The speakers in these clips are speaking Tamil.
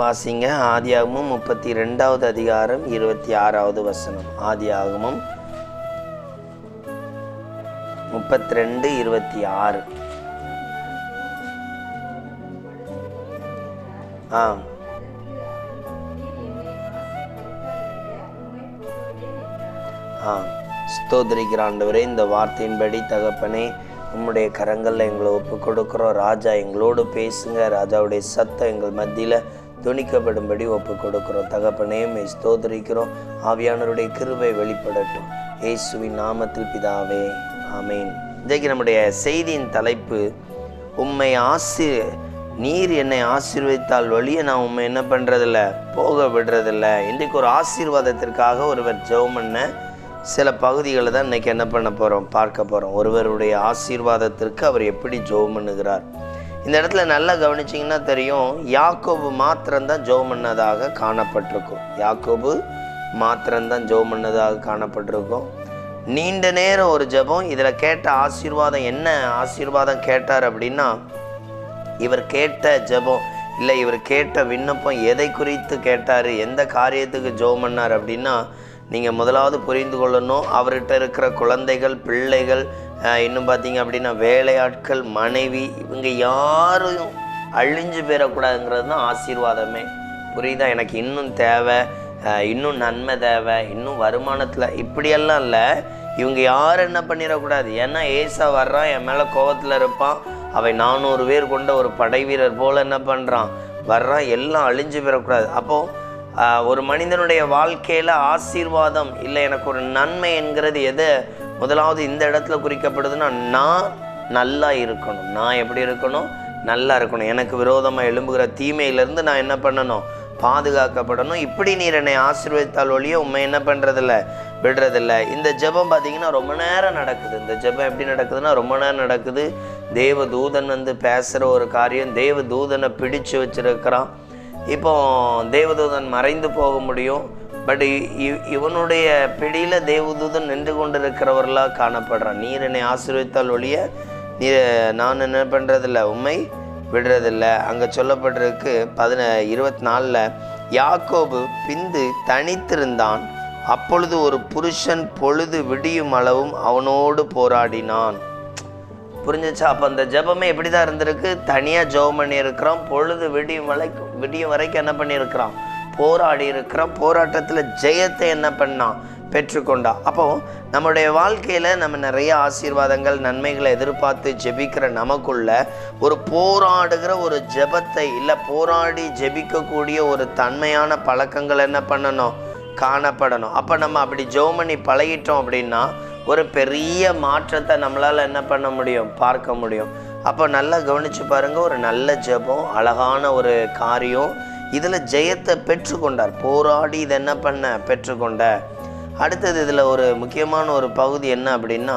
வாசிங்க. ஆதியாகமும் முப்பத்தி ரெண்டாவது அதிகாரம் இருபத்தி ஆறாவது வசனம். ஆதியாகமும் முப்பத்தி ரெண்டு இருபத்தி ஆறு ஆ ஆ ஸ்தோத்திரிக்கிற ஆண்டவரே இந்த வார்த்தையின்படி தகப்பனே உம்முடைய கரங்களில் எங்களை ஒப்பு கொடுக்குறோம் ராஜா எங்களோடு பேசுங்க. ராஜாவுடைய சத்தம் எங்கள் மத்தியில் துணிக்கப்படும்படி ஒப்பு கொடுக்கிறோம் தகப்பனையும் ஸ்தோதரிக்கிறோம் ஆவியானவருடைய கிருவை வெளிப்படட்டும். இயேசுவின் நாமத்தில் பிதாவே ஆமேன். இன்றைக்கு நம்முடைய செய்தியின் தலைப்பு உம்மை ஆசி நீர் என்னை ஆசீர்வதித்தால் வழிய நான் உண்மை என்ன பண்ணுறதில்ல போக விடுறதில்ல. இன்றைக்கு ஒரு ஆசீர்வாதத்திற்காக ஒருவர் ஜெபம் பண்ண சில பகுதிகளை தான் இன்றைக்கி என்ன பண்ண போகிறோம் பார்க்க போகிறோம் ஒருவருடைய ஆசீர்வாதத்திற்கு அவர் எப்படி ஜெபம் பண்ணுகிறார்? இந்த இடத்துல நல்லா கவனிச்சிங்கன்னா தெரியும் யாக்கோபு மாத்திரம்தான் ஜோம் பண்ணதாக காணப்பட்டிருக்கும். யாக்கோபு மாத்திரம்தான் ஜோ பண்ணதாக காணப்பட்டிருக்கும். நீண்ட நேரம் ஒரு ஜெபம் இதில் கேட்ட ஆசீர்வாதம் என்ன? ஆசீர்வாதம் கேட்டார் அப்படின்னா இவர் கேட்ட ஜெபம் இல்லை இவர் கேட்ட விண்ணப்பம் எதை குறித்து கேட்டார் எந்த காரியத்துக்கு ஜோ பண்ணார் அப்படின்னா நீங்கள் முதலாவது புரிந்து கொள்ளணும். அவர்கிட்ட இருக்கிற குழந்தைகள் பிள்ளைகள் இன்னும் பார்த்தீங்க அப்படின்னா வேலையாட்கள் மனைவி இவங்க யாரும் அழிஞ்சு போயிடக்கூடாதுங்கிறது தான் ஆசீர்வாதமே. புரியுதா? எனக்கு இன்னும் தேவை இன்னும் நன்மை தேவை இன்னும் வருமானத்தில் இப்படியெல்லாம் இல்லை. இவங்க யாரும் என்ன பண்ணிடக்கூடாது? ஏன்னா ஏசா வர்றான் என் மேலே கோவத்தில் இருப்பான். அவன் நானூறு பேர் கொண்ட ஒரு படை வீரர் போல் என்ன பண்ணுறான் வர்றான் எல்லாம் அழிஞ்சு பெறக்கூடாது அப்போது ஒரு மனிதனுடைய வாழ்க்கையில் ஆசீர்வாதம் இல்லை எனக்கு ஒரு நன்மை என்கிறது எது? முதலாவது இந்த இடத்துல குறிக்கப்படுதுன்னா நான் நல்லா இருக்கணும். நான் எப்படி இருக்கணும்? நல்லா இருக்கணும். எனக்கு விரோதமாக எழும்புகிற தீமையிலேருந்து நான் என்ன பண்ணணும்? பாதுகாக்கப்படணும். இப்படி நீர் என்னை ஆசீர்வதித்தால் ஒழிய உண்மை என்ன பண்ணுறதில்ல விடுறதில்ல. இந்த ஜெபம் பார்த்திங்கன்னா ரொம்ப நேரம் நடக்குது. இந்த ஜெபம் எப்படி நடக்குதுன்னா ரொம்ப நேரம் நடக்குது. தேவ தூதன் வந்து பேசுகிற ஒரு காரியம் தேவ தூதனை பிடிச்சு வச்சுருக்கிறான். இப்போ தேவதூதன் மறைந்து போக முடியும். பட் இவனுடைய பிடியில் தேவதூதன் நின்று கொண்டிருக்கிறவர்களாக காணப்படுறான். நீர் என்னை ஆசீர்வித்தால் ஒழிய நீ நான் என்ன பண்ணுறதில்ல உண்மை விடுறதில்ல. அங்கே சொல்லப்பட்டிருக்கு பதின இருபத்தி நாலில் யாக்கோபு பிந்து தனித்திருந்தான். அப்பொழுது ஒரு புருஷன் பொழுது விடியும் அளவும் அவனோடு போராடினான். புரிஞ்சிச்சா? அப்போ அந்த ஜெபமே எப்படி தான் இருந்திருக்கு. தனியாக ஜெபம் பண்ணியிருக்கிறான். பொழுது விடியும் வரைக்கும் விடியும் வரைக்கும் என்ன பண்ணியிருக்கிறான்? போராடி இருக்கிறான் போராட்டத்தில் ஜெயத்தை என்ன பண்ணான் பெற்றுக்கொண்டா. அப்போ நம்முடைய வாழ்க்கையில் நம்ம நிறைய ஆசீர்வாதங்கள் நன்மைகளை எதிர்பார்த்து ஜெபிக்கிற நமக்குள்ள ஒரு போராடுகிற ஒரு ஜெபத்தை இல்லை போராடி ஜெபிக்கக்கூடிய ஒரு தன்மையான பழக்கங்கள் என்ன பண்ணணும்? காணப்படணும். அப்போ நம்ம அப்படி ஜெபம் பண்ணி பழகிட்டோம் அப்படின்னா ஒரு பெரிய மாற்றத்தை நம்மளால் என்ன பண்ண முடியும்? பார்க்க முடியும். அப்போ நல்லா கவனித்து பாருங்கள் ஒரு நல்ல ஜெபம் அழகான ஒரு காரியம் இதில் ஜெயத்தை பெற்றுக்கொண்டார். போராடி இதை என்ன பண்ண? பெற்றுக்கொண்ட. அடுத்தது இதில் ஒரு முக்கியமான ஒரு பகுதி என்ன அப்படின்னா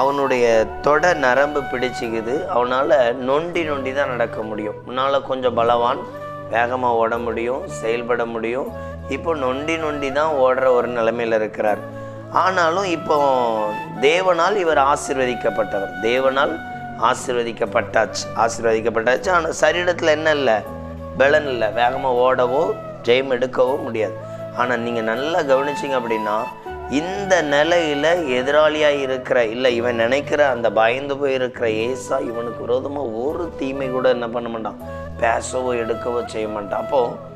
அவனுடைய தொட நரம்பு பிடிச்சிக்குது. அவனால் நொண்டி நொண்டி தான் நடக்க முடியும். முன்னால் கொஞ்சம் பலவான் வேகமாக ஓட முடியும் செயல்பட முடியும். இப்போ நொண்டி நொண்டி தான் ஓடுற ஒரு நிலைமையில் இருக்கிறார். ஆனாலும் இப்போ தேவனால் இவர் ஆசிர்வதிக்கப்பட்டவர். தேவனால் ஆசீர்வதிக்கப்பட்டாச்சு ஆசீர்வதிக்கப்பட்டாச்சு. ஆனால் சரீரத்தில் என்ன இல்லை? பலன் இல்லை. வேகமாக ஓடவோ ஜெயம் எடுக்கவோ முடியாது. ஆனால் நீங்கள் நல்லா கவனிச்சிங்க அப்படின்னா இந்த நிலையில் எதிராளியாக இருக்கிற இல்லை இவன் நினைக்கிற அந்த பயந்து போயிருக்கிற ஏசா இவனுக்கு விரோதமாக ஒரு தீமை கூட என்ன பண்ண மாட்டான்? பேசவோ எடுக்கவோ செய்ய மாட்டான். அப்போது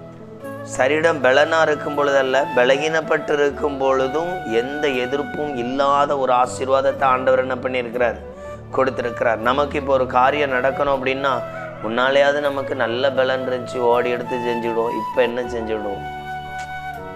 சரீரம் பலனாக இருக்கும் பொழுதல்ல பலகீனப்பட்டு இருக்கும் பொழுதும் எந்த எதிர்ப்பும் இல்லாத ஒரு ஆசீர்வாதத்தை ஆண்டவர் என்ன பண்ணியிருக்கிறார்? கொடுத்துருக்கிறார். நமக்கு இப்போ ஒரு காரியம் நடக்கணும் அப்படின்னா முன்னாலேயாவது நமக்கு நல்ல பலன் இருந்துச்சு ஓடி எடுத்து செஞ்சுடுவோம். இப்போ என்ன செஞ்சுடுவோம்?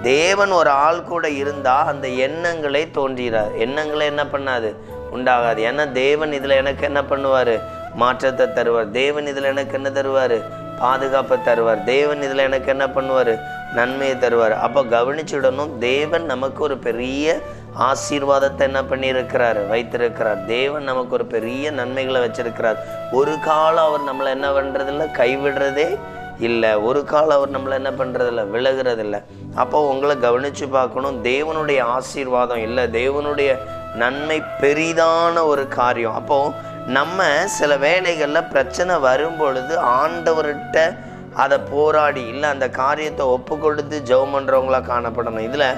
தேவன் ஒரு ஆள் கூட இருந்தால் அந்த எண்ணங்களை தோன்றுகிறார். எண்ணங்களை என்ன பண்ணாது? உண்டாகாது. ஏன்னா தேவன் இதில் எனக்கு என்ன பண்ணுவாரு? மாற்றத்தை தருவார். தேவன் இதில் எனக்கு என்ன தருவார்? பாதுகாப்பை தருவார். தேவன் இதில் எனக்கு என்ன பண்ணுவார்? நன்மையை தருவார். அப்போ கவனிச்சுடணும் தேவன் நமக்கு ஒரு பெரிய ஆசீர்வாதத்தை என்ன பண்ணியிருக்கிறார்? வைத்திருக்கிறார். தேவன் நமக்கு ஒரு பெரிய நன்மைகளை வச்சிருக்கிறார். ஒரு காலம் அவர் நம்மளை என்ன பண்ணுறதில்ல கைவிடுறதே இல்லை. ஒரு காலம் அவர் நம்மளை என்ன பண்ணுறதில்ல விலகிறதில்ல. அப்போ உங்களை கவனித்து பார்க்கணும். தேவனுடைய ஆசீர்வாதம் இல்லை. தேவனுடைய நன்மை பெரிதான ஒரு காரியம். அப்போ நம்ம சில வேலைகளில் பிரச்சனை வரும் பொழுது ஆண்டவர்கிட்ட அதை போராடி இல்லை அந்த காரியத்தை ஒப்பு கொடுத்து ஜெபம் பண்ணுறவங்களா காணப்படணும். இதில்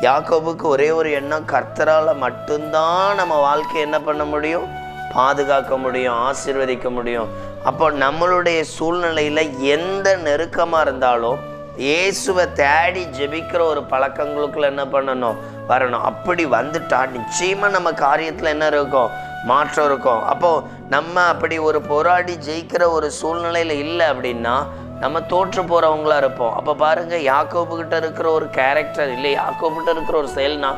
யாக்கோபுக்கு ஒரே ஒரு எண்ணம் கர்த்தரால் மட்டும்தான் நம்ம வாழ்க்கையை என்ன பண்ண முடியும்? பாதுகாக்க முடியும் ஆசீர்வதிக்க முடியும். அப்போ நம்மளுடைய சூழ்நிலையில் எந்த நெருக்கமாக இருந்தாலும் இயேசுவை தேடி ஜெபிக்கிற ஒரு பழக்கங்களுக்குள்ள என்ன பண்ணணும்? வரணும். அப்படி வந்துட்டா நிச்சயமாக நம்ம காரியத்தில் என்ன இருக்கும்? மாற்றம் இருக்கும். அப்போ நம்ம அப்படி ஒரு போராடி ஜெயிக்கிற ஒரு சூழ்நிலையில் இல்லை அப்படின்னா நம்ம தோற்று போகிறவங்களா இருப்போம். அப்போ பாருங்கள் யாக்கோபுக்கிட்ட இருக்கிற ஒரு கேரக்டர் இல்லை யாக்கோபுக்கிட்ட இருக்கிற ஒரு செயல்னா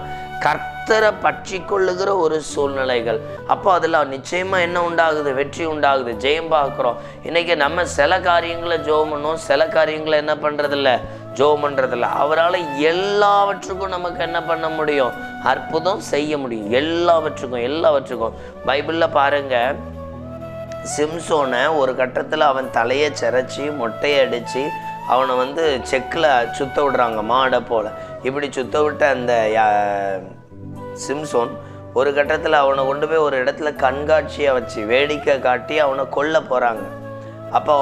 கர்த்தரை பற்றி கொள்ளுகிற ஒரு சூழ்நிலைகள். அப்போ அதில் நிச்சயமாக என்ன உண்டாகுது? வெற்றி உண்டாகுது. ஜெயம் பார்க்குறோம். இன்றைக்கி நம்ம சில காரியங்களை ஜோம் பண்ணோம் சில காரியங்களை என்ன பண்ணுறதில்ல ஜோம் பண்ணுறதில்ல அவரால் எல்லாவற்றுக்கும் நமக்கு என்ன பண்ண முடியும்? அற்புதம் செய்ய முடியும். எல்லாவற்றுக்கும் எல்லாவற்றுக்கும். பைபிளில் பாருங்கள் சிம்சோனை ஒரு கட்டத்தில் அவன் தலையை சிரைச்சி மொட்டையை அடித்து அவனை வந்து செக்கில் சுத்த விடுறாங்க மாடை போல். இப்படி சுத்த விட்ட அந்த யா- சிம்சோன் ஒரு கட்டத்தில் அவனை கொண்டு போய் ஒரு இடத்துல கண்காட்சியை வச்சு வேடிக்கை காட்டி அவனை கொல்ல போகிறாங்க அப்போ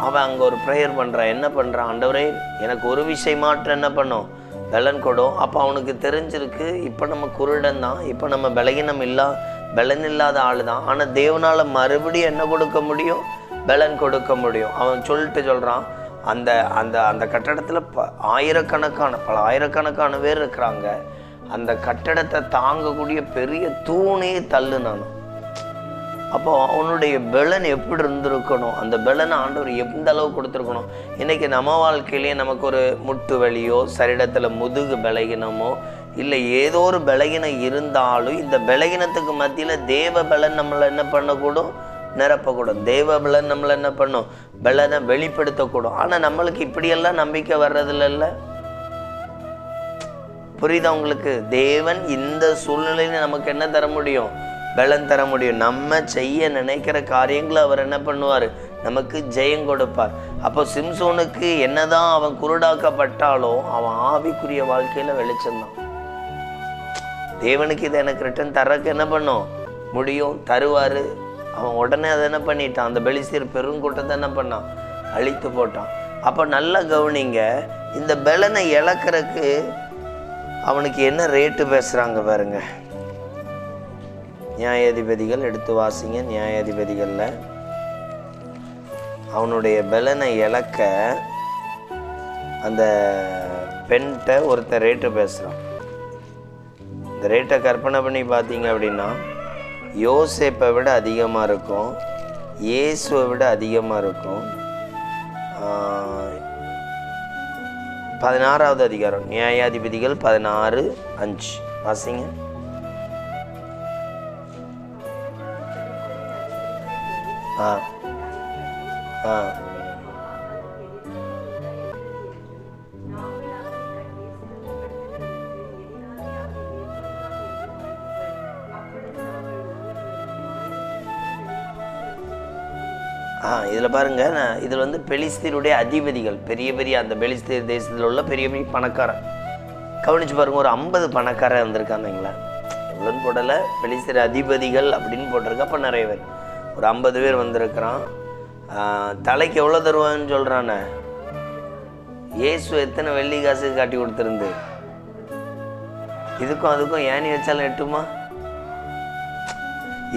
அவன் அங்கே ஒரு ப்ரேயர் பண்ணுறான் என்ன பண்ணுறான் ஆண்டவரே எனக்கு ஒரு விஷயம் மாற்றம் என்ன பண்ணும்? வெள்ளன் கொடும். அப்போ அவனுக்கு தெரிஞ்சிருக்கு இப்போ நம்ம குருடன் தான் இப்போ நம்ம பலகீனம் இல்லா பலன் இல்லாத ஆள் தான் ஆனால் தேவனால் மறுபடியும் என்ன கொடுக்க முடியும்? பலன் கொடுக்க முடியும். அவன் சொல்லிட்டு சொல்கிறான் அந்த அந்த அந்த கட்டடத்தில் ப ஆயிரக்கணக்கான பல ஆயிரக்கணக்கான பேர் இருக்கிறாங்க. அந்த கட்டடத்தை தாங்கக்கூடிய பெரிய தூணே தள்ளு நான் அப்போ அவனுடைய பலன் எப்படி இருந்திருக்கணும்? அந்த பலனை ஆண்டவர் எந்த அளவு கொடுத்துருக்கணும்? இன்னைக்கு நம்ம வாழ்க்கையிலேயே நமக்கு ஒரு முட்டு வலியோ சரிடத்தில் முதுகு பலகினமோ இல்லை ஏதோ ஒரு பலகீனம் இருந்தாலும் இந்த பலகீனத்துக்கு மத்தியில் தேவ பலன் நம்மளை என்ன பண்ணக்கூடும்? நிரப்பக்கூடும். தேவ பலன் நம்மளை என்ன பண்ணும்? பலனை வெளிப்படுத்தக்கூடும். ஆனால் நம்மளுக்கு இப்படியெல்லாம் நம்பிக்கை வர்றதில்ல புரியுதா உங்களுக்கு? தேவன் இந்த சூழ்நிலையில நமக்கு என்ன தர முடியும்? பலன் தர முடியும். நம்ம செய்ய நினைக்கிற காரியங்களை அவர் என்ன பண்ணுவார்? நமக்கு ஜெயம் கொடுப்பார். அப்போ சிம்சோனுக்கு என்னதான் அவன் குருடாக்கப்பட்டாலும் அவன் ஆவிக்குரிய வாழ்க்கையில் வெளிச்சம்தான். தேவனுக்கு இதை எனக்கு ரிட்டர்ன் தரக்கு என்ன பண்ணும்? முடியும் தருவார். அவன் உடனே அதை என்ன பண்ணிட்டான்? அந்த பெலிசீர் பெருங்கூட்டத்தை என்ன பண்ணான்? அழித்து போட்டான். அப்போ நல்லா கவனிங்க இந்த பலனை இழக்கிறதுக்கு அவனுக்கு என்ன ரேட்டு பேசுகிறாங்க பாருங்க. நியாயாதிபதிகள் எடுத்து வாசிங்க நியாயாதிபதிகளில். அவனுடைய பலனை இழக்க அந்த பெண்கிட்ட ஒருத்தன் ரேட்டு பேசுகிறான் இந்த ரேட்டை கற்பனை பண்ணி பார்த்தீங்க அப்படின்னா யோசேப்பை விட அதிகமாக இருக்கும் இயேசுவை விட அதிகமாக இருக்கும். பதினாறாவது அதிகாரம் நியாயாதிபதிகள் பதினாறு அஞ்சு. வாசிங்க. ஆ ஆ. இதில் பாருங்க நான் இதில் வந்து பெலிஸ்தீனுடைய அதிபதிகள் பெரிய பெரிய அந்த பெலிஸ்தீர் தேசத்தில் உள்ள பெரிய பெரிய பணக்காரன் கவனிச்சு பாருங்க ஒரு ஐம்பது பணக்காரன் வந்திருக்காங்கங்களா எவ்வளோன்னு போடலை பெலிஸ்தீர் அதிபதிகள் அப்படின்னு போட்டிருக்க அப்போ நிறைய பேர். ஒரு ஐம்பது பேர் வந்திருக்கிறான். தலைக்கு எவ்வளோ தருவான்னு சொல்கிறானே? இயேசு எத்தனை வெள்ளி காசு காட்டி கொடுத்துருந்து? இதுக்கும் அதுக்கும் ஏணி வச்சாலும் எட்டுமா?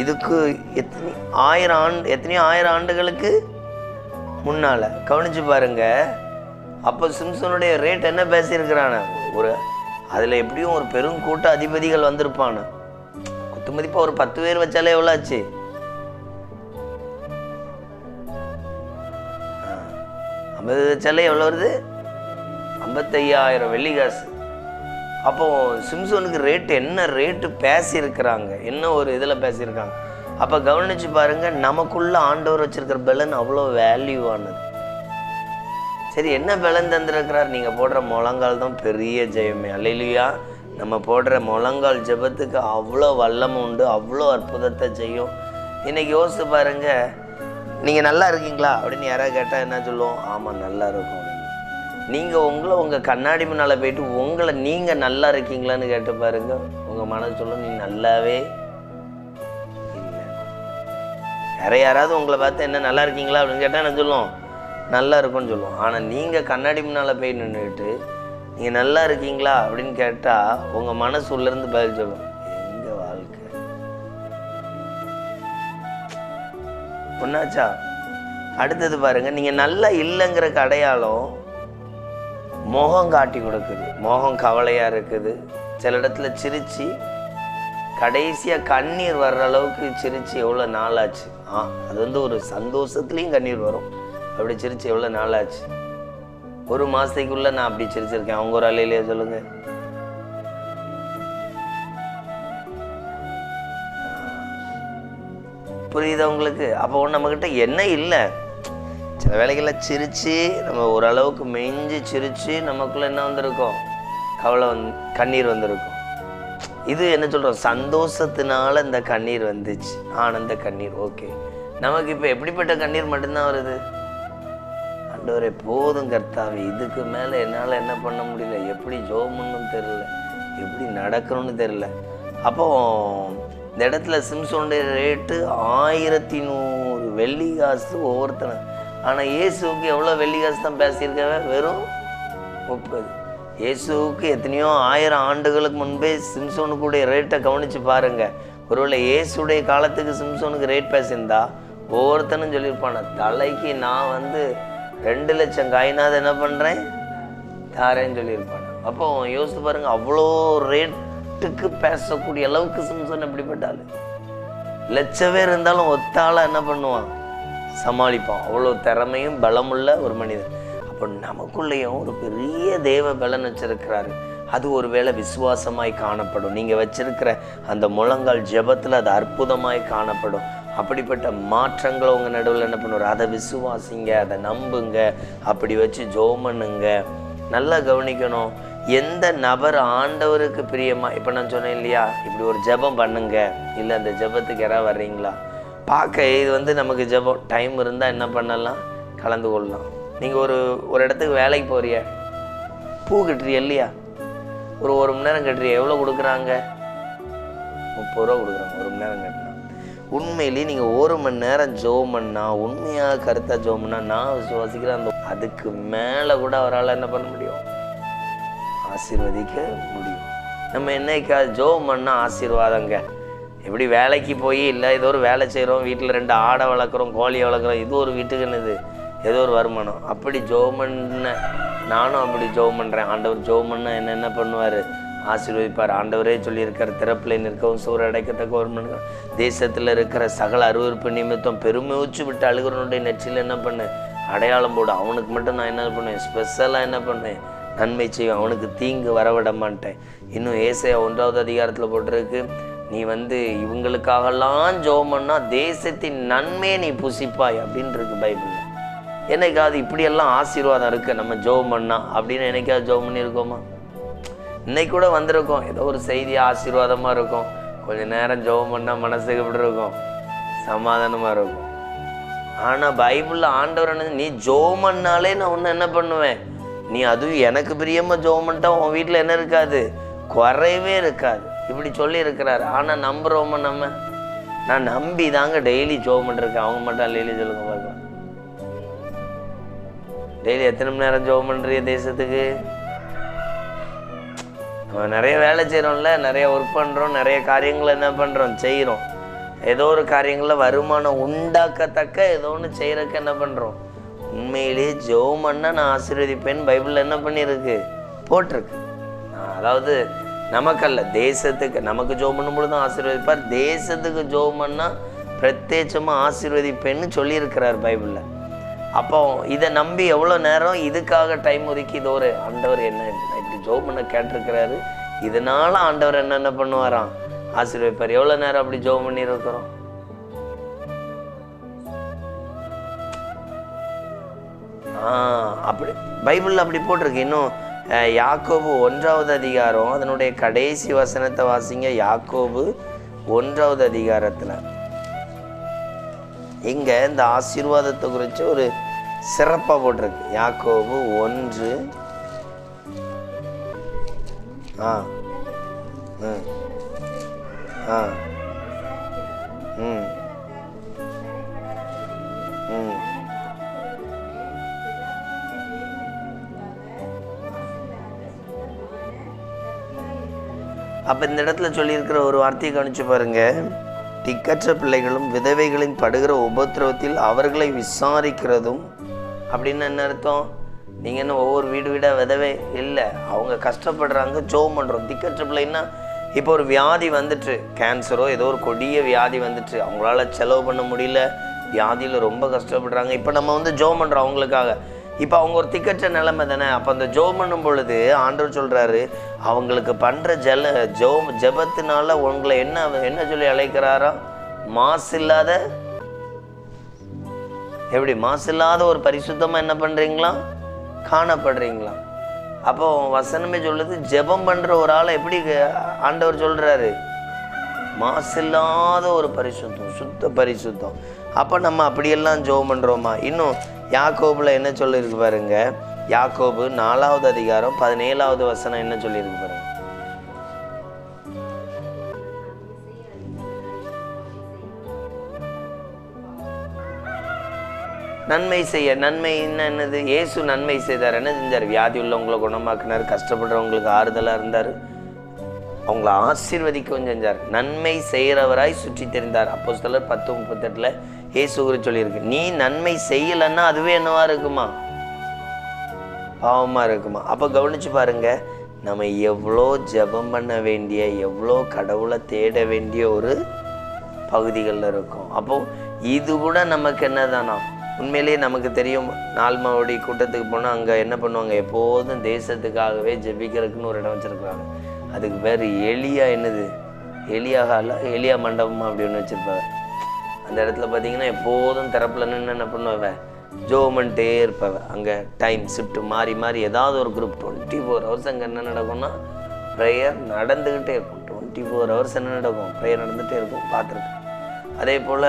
இதுக்கு எத்தனை ஆயிரம் ஆண்டு எத்தனையோ ஆயிரம் ஆண்டுகளுக்கு முன்னால. கவனிச்சு பாருங்க. அப்போ சிம்சனுடைய ரேட் என்ன பேசியிருக்கிறான? ஒரு அதில் எப்படியும் ஒரு பெரும் கூட்ட அதிபதிகள் வந்திருப்பான. குத்து மதிப்பாக ஒரு பத்து பேர் வச்சாலே எவ்வளோ ஆச்சு? ஐம்பது வச்சாலே எவ்வளோ வருது? ஐம்பத்தையாயிரம் வெள்ளி காசு. அப்போ சிம்சோனுக்கு ரேட் என்ன ரேட்டு பேசியிருக்கிறாங்க? என்ன ஒரு இதில் பேசியிருக்காங்க? அப்போ கவனிச்சு பாருங்கள் நமக்குள்ள ஆண்டவர் வச்சுருக்கிற பலன் அவ்வளோ வேல்யூவானது சரி என்ன பலன் தந்திருக்கிறார்? நீங்கள் போடுற முழங்கால் தான் பெரிய ஜெயமே. அலையிலையா நம்ம போடுற முழங்கால் ஜெபத்துக்கு அவ்வளோ வல்லமும் உண்டு அவ்வளோ அற்புதத்தை செய்யும். இன்றைக்கி யோசித்து பாருங்க நீங்கள் நல்லா இருக்கீங்களா? அப்படின்னு யாராவது கேட்டால் என்ன சொல்லுவோம்? ஆமாம் நல்லா இருக்கும். நீங்கள் உங்களை உங்கள் கண்ணாடி முன்னால் போயிட்டு உங்களை நீங்கள் நல்லா இருக்கீங்களான்னு கேட்டு பாருங்கள் உங்கள் மனசு சொல்லும் நீ நல்லாவே வேற யாராவது உங்களை பார்த்து என்ன நல்லா இருக்கீங்களா அப்படின்னு கேட்டால் என்ன சொல்லுவோம். நல்லா இருக்கும்னு சொல்லுவோம். ஆனால் நீங்கள் கண்ணாடி முன்னால் போய் நின்றுட்டு நீங்கள் நல்லா இருக்கீங்களா? அப்படின்னு கேட்டால் உங்கள் மனசு உள்ளேருந்து பதில் சொல்லும். எங்கள் வாழ்க்கை? ஒன்னாச்சா அடுத்தது பாருங்க நீங்கள் நல்லா இல்லைங்கிறக்கு அடையாளம் முகம் காட்டி கொடுக்குது. முகம் கவலையாக இருக்குது. சில இடத்துல சிரிச்சு கடைசியாக கண்ணீர் வர்ற அளவுக்கு சிரிச்சு எவ்வளோ நாளாச்சு. ஆ அது வந்து ஒரு சந்தோஷத்துலேயும் கண்ணீர் வரும். அப்படி சிரிச்சு எவ்வளோ நாளாச்சு? ஒரு மாதத்துக்குள்ளே நான் அப்படி சிரிச்சிருக்கேன். அவங்க ஒரு அலையிலேயே சொல்லுங்கள் புரியுதா உங்களுக்கு? அப்போ நம்மக்கிட்ட என்ன இல்லை? சில வேலைகளில் சிரித்து நம்ம ஓரளவுக்கு மெய்ஞ்சு சிரித்து நமக்குள்ளே என்ன வந்திருக்கோம்? கவலை வந்து கண்ணீர் வந்திருக்கும். இது என்ன சொல்கிறோம் சந்தோஷத்தினால இந்த கண்ணீர் வந்துச்சு. ஆனந்த கண்ணீர். ஓகே நமக்கு இப்போ எப்படிப்பட்ட கண்ணீர் மட்டும்தான் வருது? ஆண்டவரே போதும் கர்த்தாவே. இதுக்கு மேலே என்னால் என்ன பண்ண முடியல? எப்படி ஜோமுன்னு தெரில எப்படி நடக்கணும்னு தெரில அப்போ இந்த இடத்துல சிம்சோனுடைய ரேட்டு ஆயிரத்தி நூறு வெள்ளி காசு ஒவ்வொருத்தனை. ஆனால் இயேசுக்கு எவ்வளோ வெள்ளி காசு தான் பேசியிருக்காங்க? வெறும் முப்பது. இயேசுவுக்கு எத்தனையோ ஆயிரம் ஆண்டுகளுக்கு முன்பே சிம்சோனுக்குடைய ரேட்டை கவனித்து பாருங்கள் ஒருவேளை இயேசுடைய காலத்துக்கு சிம்சோனுக்கு ரேட் பேசியிருந்தா ஒவ்வொருத்தனும் சொல்லியிருப்பான தலைக்கு நான் வந்து ரெண்டு லட்சம் காயினாவது என்ன பண்ணுறேன் தாரேன்னு சொல்லியிருப்பான அப்போ யோசித்து பாருங்கள் அவ்வளோ ரேட்டுக்கு பேசக்கூடிய அளவுக்கு சிம்சோன் எப்படிப்பட்டாள் லட்ச பேர் இருந்தாலும் ஒத்தால என்ன பண்ணுவான்? சமாளிப்பான். அவ்வளோ திறமையும் பலமுள்ள ஒரு மனிதன். அப்போ நமக்குள்ளேயும் ஒரு பெரிய தேவ பலன் வச்சிருக்கிறாரு. அது ஒரு வேளை விசுவாசமாய் காணப்படும். நீங்கள் வச்சிருக்கிற அந்த முழங்கால் ஜெபத்தில் அது அற்புதமாய் காணப்படும். அப்படிப்பட்ட மாற்றங்களை உங்கள் நடுவில் என்ன பண்ணுவார்? அதை விசுவாசிங்க அதை நம்புங்க அப்படி வச்சு ஜோமனுங்க. நல்லா கவனிக்கணும். எந்த நபர் ஆண்டவருக்கு பிரியமா இப்போ நான் சொன்னேன் இல்லையா? இப்படி ஒரு ஜெபம் பண்ணுங்க. இல்லை அந்த ஜெபத்துக்கு யாராவது வர்றீங்களா? பார்க்க இது வந்து நமக்கு ஜெபம். டைம் இருந்தால் என்ன பண்ணலாம்? கலந்து கொள்ளலாம். நீங்கள் ஒரு ஒரு இடத்துக்கு வேலைக்கு போறிய பூ கட்டுறிய இல்லையா? ஒரு ஒரு மணி நேரம் கட்டுறிய எவ்வளோ கொடுக்குறாங்க? முப்பது ரூபா கொடுக்குறாங்க ஒரு மணி நேரம் கட்டினா. உண்மையிலேயே நீங்கள் ஒரு மணி நேரம் ஜோம் உண்மையாக கருத்தாக ஜோம் நான் விசுவாசிக்கிறேன் அந்த அதுக்கு மேலே கூட அவரால் என்ன பண்ண முடியும்? ஆசீர்வதிக்க முடியும். நம்ம என்னைக்கா ஜோம் பண்ணால் ஆசீர்வாதங்க? எப்படி வேலைக்கு போய் இல்லை ஏதோ ஒரு வேலை செய்கிறோம் வீட்டில் ரெண்டு ஆடை வளர்க்குறோம் கோழியை வளர்க்குறோம் இது ஒரு வீட்டுக்குன்னு இது. ஏதோ ஒரு வருமானம். அப்படி ஜோம் பண்ண நானும் அப்படி ஜோம் பண்ணுறேன் ஆண்டவர் ஜோம் பண்ணால் என்ன என்ன பண்ணுவார்? ஆசீர்வதிப்பார். ஆண்டவரே சொல்லியிருக்கார் திறப்பில் நிற்கவும் சூற அடைக்கத்தக்க ஒரு தேசத்தில் இருக்கிற சகல அருவறுப்பு நிமித்தம் பெருமூச்சு விட்டு அழுகிறனுடைய நெற்றியில் என்ன பண்ணேன் அடையாளம் போடு. அவனுக்கு மட்டும் நான் என்ன பண்ணுவேன்? ஸ்பெஷலாக என்ன பண்ணுவேன்? நன்மை செய்யும் அவனுக்கு தீங்கு வரவிட மாட்டேன் இன்னும் ஏசையா ஒன்றாவது அதிகாரத்தில் போட்டிருக்கு நீ வந்து இவங்களுக்காகலாம் ஜெபம் பண்ணால் தேசத்தின் நன்மையை நீ புசிப்பாய் அப்படின்னு இருக்கு என்னைக்காவது இப்படியெல்லாம் ஆசீர்வாதம் இருக்குது நம்ம ஜெபம் பண்ணா? அப்படின்னு என்னைக்காவது ஜெபம் பண்ணியிருக்கோமா? இன்னைக்கு கூட வந்திருக்கோம். ஏதோ ஒரு செய்தி ஆசீர்வாதமாக இருக்கும். கொஞ்ச நேரம் ஜெபம் பண்ணால் மனசுக்கு எப்படி இருக்கும்? சமாதானமாக இருக்கும். ஆனால் பைபிளில் ஆண்டவர் என்ன நீ ஜெபம் பண்ணாலே நான் ஒன்று என்ன பண்ணுவேன்? நீ அதுவும் எனக்கு பிரியமாக ஜெபம் பண்ணிட்டா உன் வீட்டில் என்ன இருக்காது? குறையவே இருக்காது. இப்படி சொல்லியிருக்கிறாரு. ஆனால் நம்புகிறோமா நம்ம? நான் நம்பி தாங்க டெய்லி ஜெபம் பண்ணிருக்கேன் அவங்க மட்டும் டெய்லி சொல்லுங்க பார்க்கலாம் டெய்லி எத்தனை மணி நேரம் ஜெபம் பண்ணுறிய தேசத்துக்கு? நம்ம நிறைய வேலை செய்கிறோம்ல நிறைய ஒர்க் பண்ணுறோம் நிறைய காரியங்களை என்ன பண்ணுறோம் செய்கிறோம் ஏதோ ஒரு காரியங்களில் வருமானம் உண்டாக்கத்தக்க ஏதோ ஒன்று செய்கிறக்கு என்ன பண்ணுறோம் உண்மையிலேயே ஜெபம்னா நான் ஆசீர்வதிப்பேன் பைபிளில் என்ன பண்ணியிருக்கு? போட்டிருக்கு. அதாவது நமக்கல்ல தேசத்துக்கு நமக்கு ஜோம் பண்ணும்பொழுது தான் ஆசீர்வதிப்பார். தேசத்துக்கு ஜோம் பண்ணா பிரத்யேகமாக ஆசீர்வதிப்பேன்னு சொல்லியிருக்கிறார் பைபிளில். அப்போ இதை நம்பி எவ்வளோ நேரம் இதுக்காக டைம் ஒதுக்கி இது ஒரு ஆண்டவர் என்ன இப்படி ஜோம் பண்ண கேட்டிருக்கிறாரு. இதனால ஆண்டவர் என்னென்ன பண்ணுவாராம்? ஆசீர்வைப்பார் எவ்வளோ நேரம் அப்படி ஜோம் பண்ணியிருக்கிறோம்? ஆ அப்படி பைபிளில் அப்படி போட்டிருக்கு. இன்னும் யாக்கோபு ஒன்றாவது அதிகாரம் அதனுடைய கடைசி வசனத்தை வாசிங்க. யாக்கோபு ஒன்றாவது அதிகாரத்தில். இங்கே இந்த ஆசீர்வாதத்தை குறித்து ஒரு சிறப்பாக போட்டிருக்கு. யாக்கோபு ஒன்று. ஆ. ம். ஆ. ம். ம். அப்போ இந்த இடத்துல சொல்லியிருக்கிற ஒரு வார்த்தையை கவனிச்சு பாருங்க. திக்கற்ற பிள்ளைகளும் விதவைகளின் படுகிற உபத்திரவத்தில் அவர்களை விசாரிக்கிறதும் அப்படின்னு என்ன அர்த்தம்? நீங்கள் என்ன ஒவ்வொரு வீடு வீடாக விதவே இல்லை. அவங்க கஷ்டப்படுறாங்க ஜோம் பண்ணுறோம் திக்கற்ற பிள்ளைன்னா இப்போ ஒரு வியாதி வந்துட்டு கேன்சரோ ஏதோ ஒரு கொடிய வியாதி வந்துட்டு அவங்களால செலவு பண்ண முடியல. வியாதியில் ரொம்ப கஷ்டப்படுறாங்க. இப்போ நம்ம வந்து ஜோம் பண்ணுறோம் அவங்களுக்காக. இப்போ அவங்க ஒரு திக்கற்ற நிலைமை தானே? அப்போ அந்த ஜோம் பண்ணும் பொழுது ஆண்டவர் சொல்கிறாரு அவங்களுக்கு பண்ணுற ஜல ஜோ ஜபத்தினால உங்களை என்ன என்ன சொல்லி அழைக்கிறாரா? மாசு இல்லாத எப்படி மாசு இல்லாத ஒரு பரிசுத்தமாக என்ன பண்ணுறீங்களா காணப்படுறீங்களா? அப்போ வசனமே சொல்லுது ஜெபம் பண்ணுற ஒரு ஆளை எப்படி ஆண்டவர் சொல்கிறாரு மாசில்லாத ஒரு பரிசுத்தம் சுத்த பரிசுத்தம். அப்போ நம்ம அப்படியெல்லாம் ஜெபம் பண்ணுறோமா இன்னும் யாக்கோபில் என்ன சொல்லியிருக்கு பாருங்க? யாக்கோபு நாலாவது அதிகாரம் பதினேழாவது வசனம் என்ன சொல்லியிருக்கு பாருங்க? நன்மை செய்ய நன்மை என்னது ஏசு நன்மை செய்தார். என்ன செஞ்சார்? வியாதி உள்ளவங்களை குணமாக்கினார் கஷ்டப்படுறவங்களுக்கு ஆறுதலாக இருந்தார். அவங்கள ஆசீர்வதிக்கவும் செஞ்சார். நன்மை செய்கிறவராய் சுற்றி தெரிந்தார். அப்போ சிலர் பத்து முப்பத்தெட்டில் ஏசு குறி சொல்லியிருக்கு. நீ நன்மை செய்யலைன்னா அதுவே என்னவா இருக்குமா? பாவமாக இருக்குமா? அப்போ கவனிச்சு பாருங்க. நம்ம எவ்வளோ ஜெபம் பண்ண வேண்டிய எவ்வளோ கடவுளை தேட வேண்டிய ஒரு பகுதிகளில் இருக்கும். அப்போ இது கூட நமக்கு என்னதானா? உண்மையிலேயே நமக்கு தெரியும் நால்மாவடி கூட்டத்துக்கு போனால் அங்கே என்ன பண்ணுவாங்க? எப்போதும் தேசத்துக்காகவே ஜெபிக்கிறதுக்குன்னு ஒரு இடம் வச்சுருக்குறாங்க. அதுக்கு பேர் எலியா என்னது? எலியாக அல்ல எலியா மண்டபம் அப்படி ஒன்று வச்சுருப்பாங்க. அந்த இடத்துல பார்த்தீங்கன்னா எப்போதும் திறப்பில் நின்று என்ன பண்ணுவேன் ஜோமெண்ட்டே இருப்பவ அங்கே டைம் ஷிஃப்ட் மாறி மாறி ஏதாவது ஒரு குரூப் டுவெண்ட்டி ஃபோர் ஹவர்ஸ் அங்கே என்ன நடக்கும்னா ப்ரேயர் நடந்துக்கிட்டே இருக்கும். டுவெண்ட்டி ஃபோர் ஹவர்ஸ் என்ன நடக்கும்? ப்ரேயர் நடந்துகிட்டே இருக்கும் பார்த்துருக்கேன் அதே போல்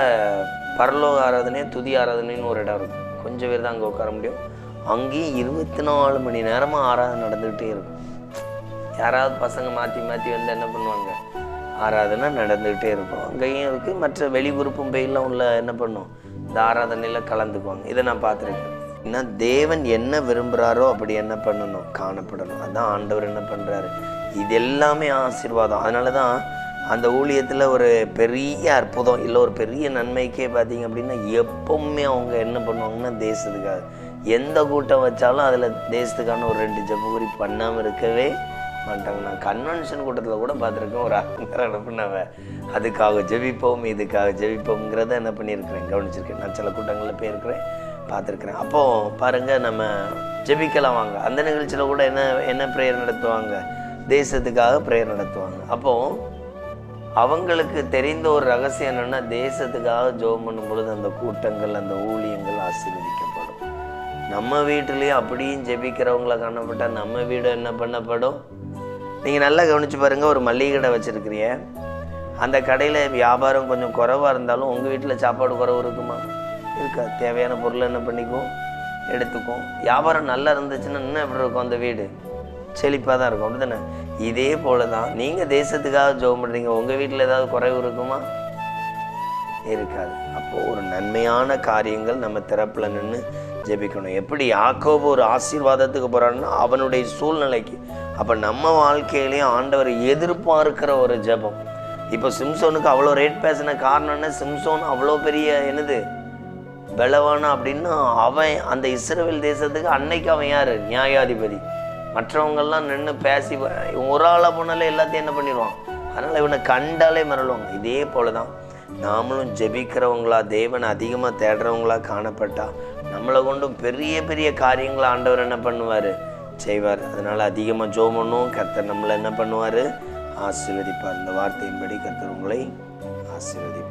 பரலோக ஆராதனை துதி ஆராதனைன்னு ஒரு இடம் இருக்கும். கொஞ்சம் பேர் தான் அங்கே உட்கார முடியும். அங்கேயும் இருபத்தி நாலு மணி நேரமாக ஆராதனை நடந்துக்கிட்டே இருக்கும். யாராவது பசங்க மாற்றி மாற்றி வந்து என்ன பண்ணுவாங்க? ஆராதனை நடந்துக்கிட்டே இருக்கும். அங்கேயும் இருக்குது மற்ற வெளி உறுப்பும் பெயிலாம் உள்ள என்ன பண்ணும்? இந்த ஆராதனையில் கலந்துக்குவாங்க. இதை நான் பார்த்துருக்கேன். ஏன்னா தேவன் என்ன விரும்புகிறாரோ அப்படி என்ன பண்ணணும்? காணப்படணும். அதான் ஆண்டவர் என்ன பண்ணுறாரு இது எல்லாமே ஆசீர்வாதம். அதனால தான் அந்த ஊழியத்தில் ஒரு பெரிய அற்புதம் இல்லை ஒரு பெரிய நன்மைக்கே பார்த்தீங்க அப்படின்னா எப்பவுமே அவங்க என்ன பண்ணுவாங்கன்னா தேசத்துக்காக. எந்த கூட்டம் வச்சாலும் அதில் தேசத்துக்கான ஒரு ரெண்டு ஜப்புகுறி பண்ணாமல் இருக்கவே மாட்டாங்க. நான் கன்வென்ஷன் கூட்டத்தில் கூட பார்த்துருக்கேன் ஒரு அலங்காரம் அனுப்புனவ அதுக்காக ஜெபிப்போம் இதுக்காக ஜெபிப்போம்ங்கிறத என்ன பண்ணியிருக்கிறேன் கவனிச்சிருக்கேன். நான் சில கூட்டங்களில் போயிருக்கிறேன் பார்த்துருக்குறேன் அப்போது பாருங்கள் நம்ம ஜெபிக்கலாம் வாங்க. அந்த நிகழ்ச்சியில் கூட என்ன என்ன ப்ரேயர் நடத்துவாங்க? தேசத்துக்காக ப்ரேயர் நடத்துவாங்க. அப்போது அவங்களுக்கு தெரிந்த ஒரு ரகசியம் என்னென்னா தேசத்துக்காக ஜோம் பண்ணும் பொழுது அந்த கூட்டங்கள் அந்த ஊழியங்கள் ஆசீர்வதிக்கப்படும். நம்ம வீட்டிலேயும் அப்படியும் ஜெபிக்கிறவங்கள காணப்பட்டால் நம்ம வீடு என்ன பண்ணப்படும்? நீங்கள் நல்லா கவனிச்சு பாருங்கள் ஒரு மளிகை கடை வச்சுருக்கிறீங்க. அந்த கடையில் வியாபாரம் கொஞ்சம் குறைவாக இருந்தாலும் உங்கள் வீட்டில் சாப்பாடு குறைவு இருக்குமா? இருக்காது தேவையான பொருளை என்ன பண்ணிக்கும் எடுத்துக்கும் வியாபாரம் நல்லா இருந்துச்சுன்னா இன்னும் எப்படி இருக்கும் அந்த வீடு? செழிப்பாக தான் இருக்கும். அப்படி தானே இதே போல தான் நீங்கள் தேசத்துக்காக ஜோம் பண்ணுறீங்க உங்கள் வீட்டில் ஏதாவது குறைவு இருக்குமா? இருக்காது. அப்போது ஒரு நன்மையான காரியங்கள் நம்ம திறப்பில் நின்று ஜெபிக்கணும். எப்படி யாக்கோபு ஒரு ஆசீர்வாதத்துக்கு போகிறான்னா அவனுடைய சூழ்நிலைக்கு. அப்போ நம்ம வாழ்க்கையிலையும் ஆண்டவர் எதிர்பார்க்கிற ஒரு ஜெபம். இப்போ சிம்சோனுக்கு அவ்வளோ ரேட் பேசின காரணம் என்ன? சிம்சோன் அவ்வளோ பெரிய என்னது? பலவானா அப்படின்னா அவன் அந்த இஸ்ரேல் தேசத்துக்கு அன்னைக்கு அவன் யார்? நியாயாதிபதி. மற்றவங்கெல்லாம் நின்று பேசி இவன் ஒரு ஆளாக போனாலே எல்லாத்தையும் என்ன பண்ணிடுவான்? அதனால் இவனை கண்டாலே மறலுவாங்க இதே போல தான் நாமளும் ஜெபிக்கிறவங்களா தேவனை அதிகமாக தேடுறவங்களா காணப்பட்டா நம்மளை கொண்டும் பெரிய பெரிய காரியங்களை ஆண்டவர் என்ன பண்ணுவார்? செய்வார். அதனால் அதிகமாக ஜோ பண்ணும் கர்த்தர் நம்மளை என்ன பண்ணுவார்? ஆசீர்வதிப்பார். இந்த வார்த்தையின்படி கர்த்தர் உங்களை ஆசீர்வதிப்பார்.